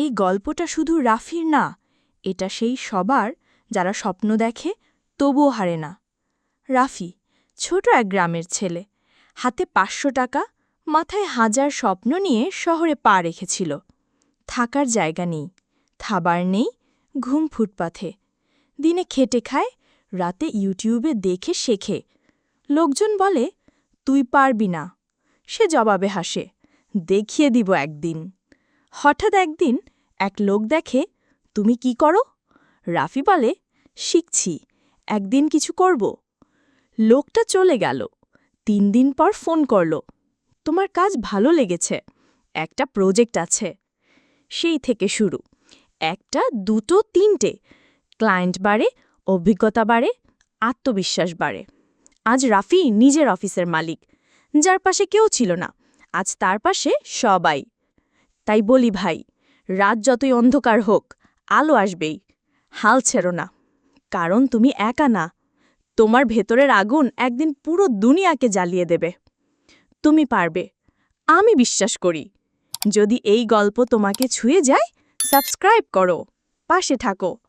এই গল্পটা শুধু রাফির না, এটা সেই সবার যারা স্বপ্ন দেখে তবুও হারে না। রাফি, ছোট এক গ্রামের ছেলে, হাতে পাঁচশো টাকা, মাথায় হাজার স্বপ্ন নিয়ে শহরে পা রেখেছিল। থাকার জায়গা নেই খাবার নেই, ঘুম ফুটপাথে। দিনে খেটে খায়, রাতে ইউটিউবে দেখে শেখে। লোকজন বলে, তুই পারবি না। সে জবাবে হাসে, দেখিয়ে দিব একদিন। হঠাৎ একদিন এক লোক দেখে, তুমি কি করো? রাফি বলে, শিখছি, একদিন কিছু করব। লোকটা চলে গেল, তিন দিন পর ফোন করল, তোমার কাজ ভালো লেগেছে, একটা প্রজেক্ট আছে। সেই থেকে শুরু, একটা, দুটো, তিনটে, ক্লায়েন্ট বাড়ে, অভিজ্ঞতা বাড়ে, আত্মবিশ্বাস বাড়ে। আজ রাফি নিজের অফিসের মালিক, যার পাশে কেউ ছিল না, আজ তার পাশে সবাই। তাই বলি ভাই, রাত যতই অন্ধকার হোক, আলো আসবেই। হাল ছেড়ো না। কারণ তুমি একা না। তোমার ভেতরের আগুন একদিন পুরো দুনিয়াকে জ্বালিয়ে দেবে। তুমি পারবে। আমি বিশ্বাস করি। যদি এই গল্প তোমাকে ছুঁয়ে যায়, সাবস্ক্রাইব করো। পাশে থাকো।